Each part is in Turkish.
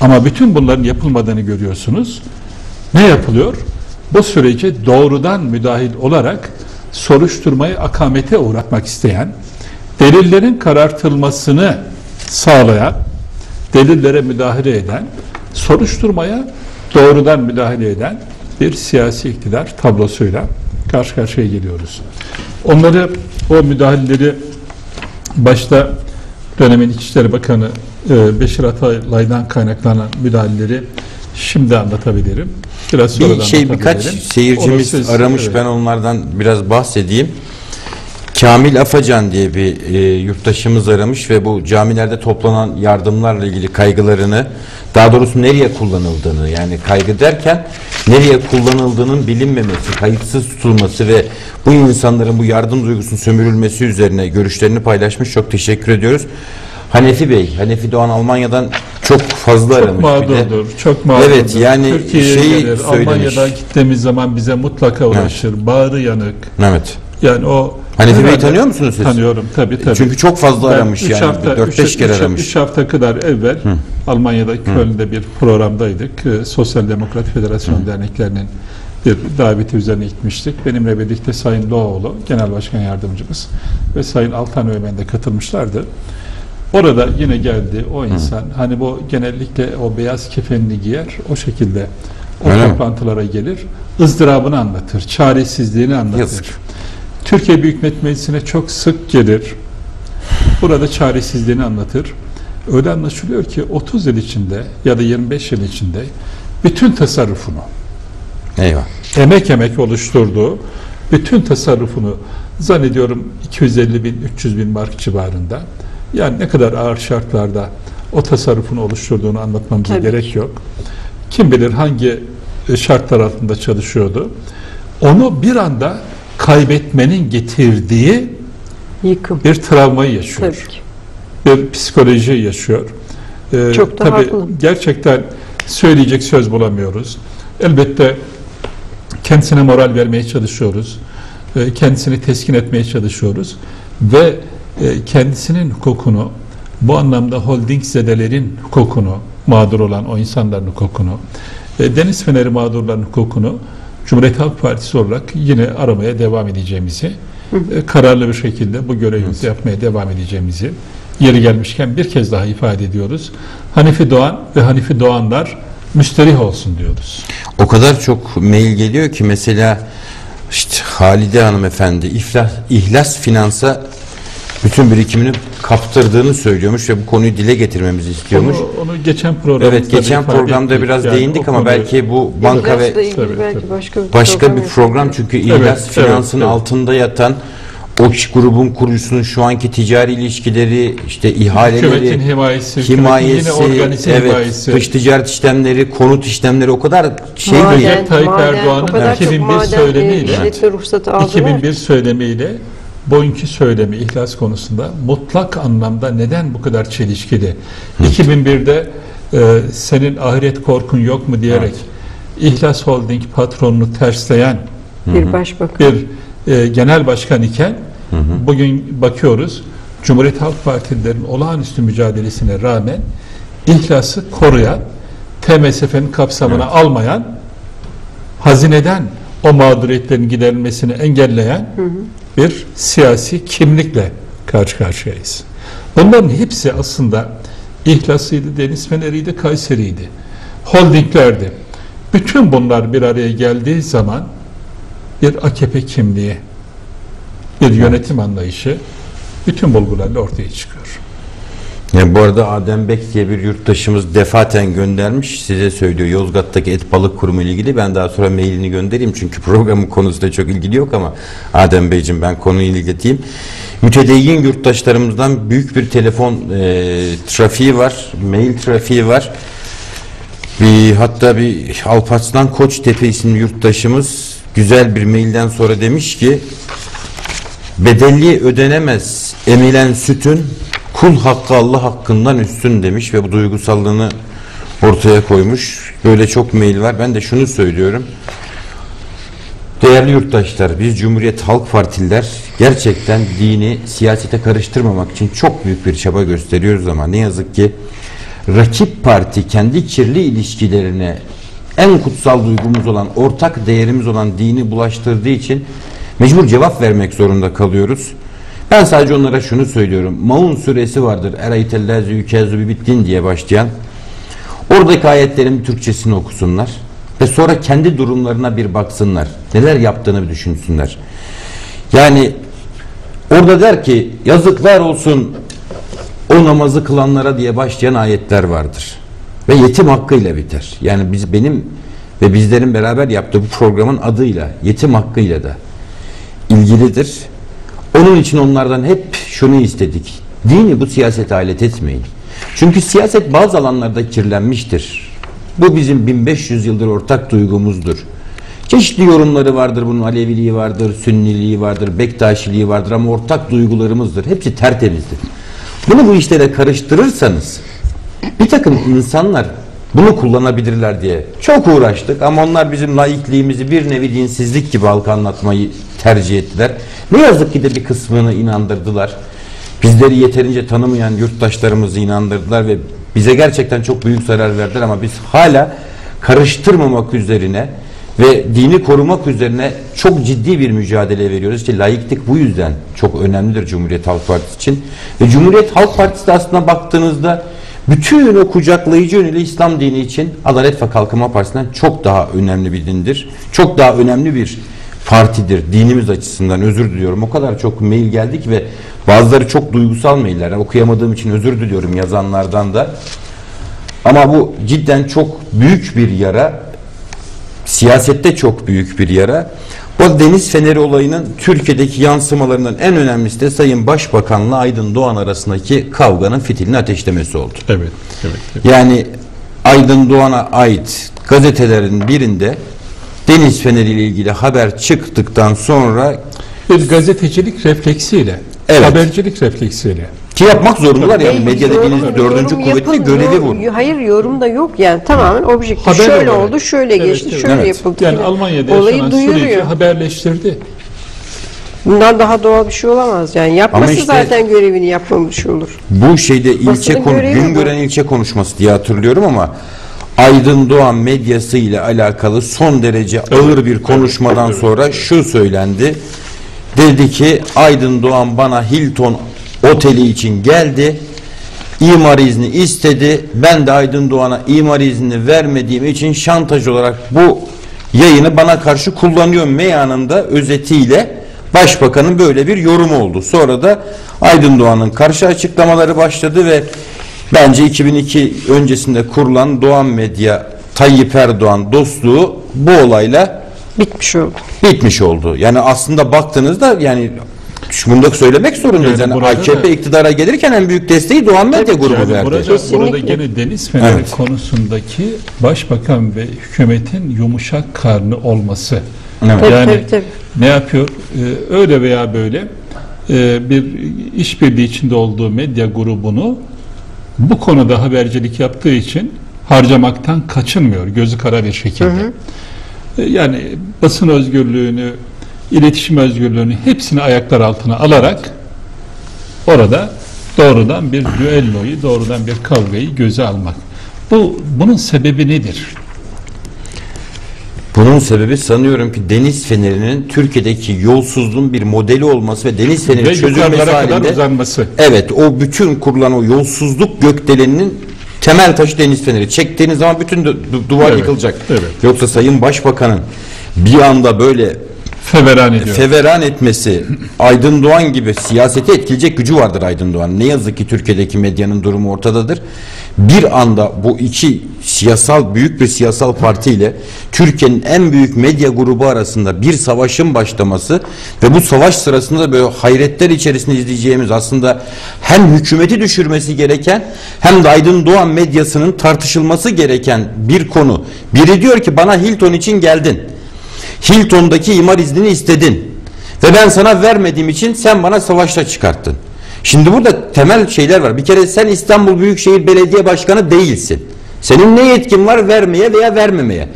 Ama bütün bunların yapılmadığını görüyorsunuz. Ne yapılıyor? Bu sürece doğrudan müdahil olarak soruşturmayı akamete uğratmak isteyen, delillerin karartılmasını sağlayan, delillere müdahale eden, soruşturmaya doğrudan müdahale eden bir siyasi iktidar tablosuyla karşı karşıya geliyoruz. Onları, o müdahaleleri başta dönemin İçişleri Bakanı e, Beşir Atalay'dan kaynaklanan müdahaleleri şimdi anlatabilirim. Biraz sonra Bir şey birkaç seyircimiz siz- aramış evet. ben onlardan biraz bahsedeyim. Kamil Afacan diye bir e, yurttaşımız aramış ve bu camilerde toplanan yardımlarla ilgili kaygılarını daha doğrusu nereye kullanıldığını yani kaygı derken nereye kullanıldığının bilinmemesi, kayıtsız tutulması ve bu insanların bu yardım duygusunun sömürülmesi üzerine görüşlerini paylaşmış. Çok teşekkür ediyoruz. Hanefi Bey, Hanefi Doğan Almanya'dan çok fazla Çok aramış bir de. mağdurdur, çok mağdurdur. Evet, yani Türkiye'ye şeyi gelir, söylemiş. Almanya'da gittiğimiz zaman bize mutlaka ulaşır. Bağrı yanık. Evet. Yani o Hanefi Bey'i tanıyor musunuz siz? Tanıyorum tabii tabii. Çünkü çok fazla Ben aramış yani. hafta- 4-5 üç- kere üç- aramış. üç hafta kadar evvel Almanya'da Köln'de bir programdaydık. Ee, Sosyal Demokrat Federasyon Derneklerinin bir daveti üzerine gitmiştik. Benimle birlikte Sayın Doğoğlu, Genel Başkan Yardımcımız ve Sayın Altan Öğmen de katılmışlardı. Orada yine geldi o insan. Hani bu genellikle o beyaz kefenini giyer, o şekilde o Öyle mi? toplantılara gelir. ızdırabını anlatır, çaresizliğini anlatır. Yazık. Türkiye Büyük Millet Meclisi'ne çok sık gelir. Burada çaresizliğini anlatır. Öyle anlaşılıyor ki 30 yıl içinde ya da 25 yıl içinde bütün tasarrufunu, Eyvah. emek emek oluşturduğu bütün tasarrufunu zannediyorum 250 bin, 300 bin mark civarında. Yani ne kadar ağır şartlarda o tasarrufunu oluşturduğunu anlatmamıza Tabii gerek yok. Kim bilir hangi e, şartlar altında çalışıyordu. Onu bir anda kaybetmenin getirdiği Yıkım. bir travmayı yaşıyor Tabii ki. bir psikoloji yaşıyor. Ee, Çok da tabii haklı. Gerçekten söyleyecek söz bulamıyoruz. Elbette kendisine moral vermeye çalışıyoruz. Ee, kendisini teskin etmeye çalışıyoruz. Ve e, kendisinin hukukunu, bu anlamda holding zedelerin hukukunu, mağdur olan o insanların hukukunu, e, deniz feneri mağdurların hukukunu Cumhuriyet Halk Partisi olarak yine aramaya devam edeceğimizi, e, kararlı bir şekilde bu görevimizi yapmaya devam edeceğimizi yeri gelmişken bir kez daha ifade ediyoruz. Hanifi Doğan ve Hanifi Doğanlar müsterih olsun diyoruz. O kadar çok mail geliyor ki mesela işte Halide hanımefendi iflas, ihlas finansa bütün birikimini kaptırdığını söylüyormuş ve bu konuyu dile getirmemizi istiyormuş. Onu, onu geçen programda Evet geçen programda ettik. biraz Yani değindik ama konuyu- belki bu banka ve ilgili Tabii, belki tabii. başka bir başka bir yapalım. program çünkü ihlas Evet, finansın evet, evet. altında yatan o grubun kurucusunun şu anki ticari ilişkileri işte ihaleleri Hükümetin himayesi, himayesi, organize evet, himayesi. dış ticaret işlemleri, konut işlemleri o kadar şey Maden, Recep Tayyip Erdoğan'ın o kadar çok 2001 maden, söylemiyle- e, işletme ruhsatı aldılar. 2001 söylemiyle bugünkü söylemi ihlas konusunda mutlak anlamda neden bu kadar çelişkili? 2001'de e, senin ahiret korkun yok mu diyerek İhlas Holding patronunu tersleyen bir başbakan. bir e, genel başkan iken bugün bakıyoruz Cumhuriyet Halk Partililerin olağanüstü mücadelesine rağmen ihlası koruyan TMSF'nin kapsamına almayan hazineden o mağduriyetlerin giderilmesini engelleyen bir siyasi kimlikle karşı karşıyayız. Bunların hepsi aslında İhlas'ıydı, Deniz Feneri'ydi, Kayseri'ydi. Holdinglerdi. Bütün bunlar bir araya geldiği zaman bir AKP kimliği, bir yönetim anlayışı bütün bulgularla ortaya çıkıyor. Ya bu arada Adem Bek diye bir yurttaşımız defaten göndermiş. Size söylüyor Yozgat'taki et balık kurumu ile ilgili. Ben daha sonra mailini göndereyim. Çünkü programın konusunda çok ilgili yok ama Adem Beyciğim ben konuyu ileteyim. Mütedeyyin yurttaşlarımızdan büyük bir telefon e, trafiği var. Mail trafiği var. Bir, hatta bir Alparslan Koçtepe isimli yurttaşımız güzel bir mailden sonra demiş ki bedelli ödenemez emilen sütün kul hakkı Allah hakkından üstün demiş ve bu duygusallığını ortaya koymuş. Böyle çok mail var. Ben de şunu söylüyorum. Değerli yurttaşlar, biz Cumhuriyet Halk Partililer gerçekten dini siyasete karıştırmamak için çok büyük bir çaba gösteriyoruz ama ne yazık ki rakip parti kendi kirli ilişkilerine en kutsal duygumuz olan, ortak değerimiz olan dini bulaştırdığı için mecbur cevap vermek zorunda kalıyoruz. Ben sadece onlara şunu söylüyorum. Maun suresi vardır. Eraytellezi yükezü bittin diye başlayan. Oradaki ayetlerin Türkçesini okusunlar. Ve sonra kendi durumlarına bir baksınlar. Neler yaptığını bir düşünsünler. Yani orada der ki yazıklar olsun o namazı kılanlara diye başlayan ayetler vardır. Ve yetim hakkıyla biter. Yani biz benim ve bizlerin beraber yaptığı bu programın adıyla, yetim hakkıyla da ilgilidir. Onun için onlardan hep şunu istedik. Dini bu siyasete alet etmeyin. Çünkü siyaset bazı alanlarda kirlenmiştir. Bu bizim 1500 yıldır ortak duygumuzdur. Çeşitli yorumları vardır bunun Aleviliği vardır, Sünniliği vardır, Bektaşiliği vardır ama ortak duygularımızdır. Hepsi tertemizdir. Bunu bu işlere karıştırırsanız bir takım insanlar bunu kullanabilirler diye çok uğraştık ama onlar bizim laikliğimizi bir nevi dinsizlik gibi halka anlatmayı tercih ettiler. Ne yazık ki de bir kısmını inandırdılar. Bizleri yeterince tanımayan yurttaşlarımızı inandırdılar ve bize gerçekten çok büyük zarar verdiler ama biz hala karıştırmamak üzerine ve dini korumak üzerine çok ciddi bir mücadele veriyoruz. İşte laiklik bu yüzden çok önemlidir Cumhuriyet Halk Partisi için. Ve Cumhuriyet Halk Partisi de aslında baktığınızda bütün o kucaklayıcı yönüyle İslam dini için Adalet ve Kalkınma Partisi'nden çok daha önemli bir dindir. Çok daha önemli bir partidir dinimiz açısından özür diliyorum. O kadar çok mail geldik ve bazıları çok duygusal mailler. Okuyamadığım için özür diliyorum yazanlardan da. Ama bu cidden çok büyük bir yara. Siyasette çok büyük bir yara. O deniz feneri olayının Türkiye'deki yansımalarından en önemlisi de Sayın Başbakan'la Aydın Doğan arasındaki kavganın fitilini ateşlemesi oldu. Evet, evet. evet. Yani Aydın Doğan'a ait gazetelerin birinde deniz feneriyle ilgili haber çıktıktan sonra bir gazetecilik refleksiyle, Evet. habercilik refleksiyle. ki yapmak zorundalar yani medyada deniz dördüncü yorum kuvvetli görevi bu. Hayır yorum da yok yani tamamen objektif. Haber şöyle olarak. oldu, şöyle Evet, geçti, evet. şöyle Evet. yapıldı. Yani. Almanya'da Olayı yaşanan süreci duyuruyor. haberleştirdi. Bundan daha doğal bir şey olamaz yani. Yapması işte- zaten görevini yapmamış olur. Bu şeyde ilçe Basının konu, gün gören ilçe konuşması diye hatırlıyorum ama Aydın Doğan medyası ile alakalı son derece ağır bir konuşmadan sonra şu söylendi. Dedi ki Aydın Doğan bana Hilton oteli için geldi. İmar izni istedi. Ben de Aydın Doğan'a imar izni vermediğim için şantaj olarak bu yayını bana karşı kullanıyor meyanında özetiyle Başbakanın böyle bir yorumu oldu. Sonra da Aydın Doğan'ın karşı açıklamaları başladı ve bence 2002 öncesinde kurulan Doğan Medya Tayyip Erdoğan dostluğu bu olayla Bitmiş oldu. bitmiş oldu. Yani aslında baktığınızda yani bunu da söylemek zorundayız. Yani AKP da- iktidara gelirken en büyük desteği Doğan Medya grubu Yani verdi. burada, Kesinlikle. burada gene deniz feneri Evet. konusundaki başbakan ve hükümetin yumuşak karnı olması. Evet. Tabii, Yani tabii, tabii. ne yapıyor? Ee, öyle veya böyle e, bir işbirliği içinde olduğu medya grubunu bu konuda habercilik yaptığı için harcamaktan kaçınmıyor gözü kara bir şekilde. E, Yani basın özgürlüğünü, iletişim özgürlüğünü hepsini ayaklar altına alarak orada doğrudan bir düelloyu, doğrudan bir kavgayı göze almak. Bu bunun sebebi nedir? Bunun sebebi sanıyorum ki deniz fenerinin Türkiye'deki yolsuzluğun bir modeli olması ve deniz feneri Ve çözülmesi halinde uzanması. Evet o bütün kurulan o yolsuzluk gökdeleninin temel taşı deniz feneri. Çektiğiniz zaman bütün du- du- duvar Evet, yıkılacak. evet. Yoksa Sayın Başbakan'ın bir anda böyle Feveran ediyor. feveran etmesi Aydın Doğan gibi siyaseti etkileyecek gücü vardır Aydın Doğan. Ne yazık ki Türkiye'deki medyanın durumu ortadadır. Bir anda bu iki siyasal büyük bir siyasal parti ile Türkiye'nin en büyük medya grubu arasında bir savaşın başlaması ve bu savaş sırasında da böyle hayretler içerisinde izleyeceğimiz aslında hem hükümeti düşürmesi gereken hem de Aydın Doğan medyasının tartışılması gereken bir konu. Biri diyor ki bana Hilton için geldin. Hilton'daki imar iznini istedin. Ve ben sana vermediğim için sen bana savaşta çıkarttın. Şimdi burada temel şeyler var. Bir kere sen İstanbul Büyükşehir Belediye Başkanı değilsin. Senin ne yetkin var vermeye veya vermemeye?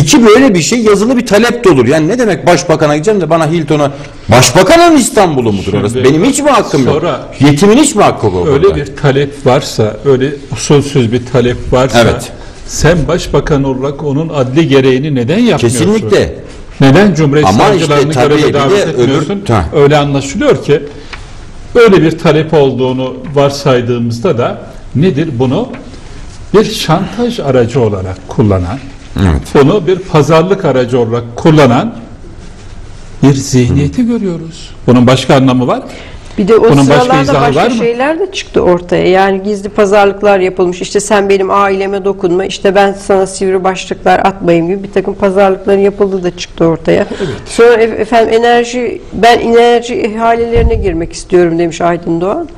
İki böyle bir şey yazılı bir talep de olur. Yani ne demek başbakana gideceğim de bana Hilton'a başbakanın İstanbul'u mudur Şimdi orası? Benim hiç mi hakkım sonra- yok? Yetimin hiç mi hakkı yok? Öyle orada? bir talep varsa, öyle usulsüz bir talep varsa Evet. sen başbakan olarak onun adli gereğini neden yapmıyorsun? Kesinlikle. Neden Cumhuriyet Ama işte savcılarını tabii göreve davet etmiyorsun? öbür-. Öyle anlaşılıyor ki öyle bir talep olduğunu varsaydığımızda da nedir bunu bir şantaj aracı olarak kullanan, Evet. bunu bir pazarlık aracı olarak kullanan bir zihniyeti görüyoruz. Bunun başka anlamı var mı? Bir de o Bunun başka sıralarda izahı başka, var mı? şeyler de çıktı ortaya. Yani gizli pazarlıklar yapılmış. İşte sen benim aileme dokunma, işte ben sana sivri başlıklar atmayayım gibi bir takım pazarlıkların yapıldığı da çıktı ortaya. Sonra ef- efendim enerji, ben enerji ihalelerine girmek istiyorum demiş Aydın Doğan.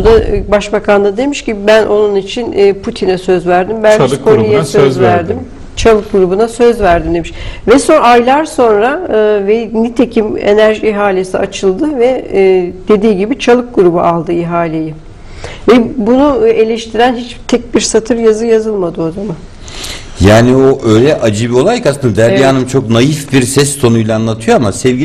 O da e, başbakan da demiş ki ben onun için e, Putin'e söz verdim. Ben Berlusconi'ye söz, söz verdim. verdim. Çalık grubuna söz verdim demiş. Ve sonra aylar sonra e, ve nitekim enerji ihalesi açıldı ve e, dediği gibi Çalık grubu aldı ihaleyi. Ve bunu eleştiren hiç tek bir satır yazı yazılmadı o zaman. Yani o öyle acı bir olay ki aslında Derya Evet. Hanım çok naif bir ses tonuyla anlatıyor ama sevgili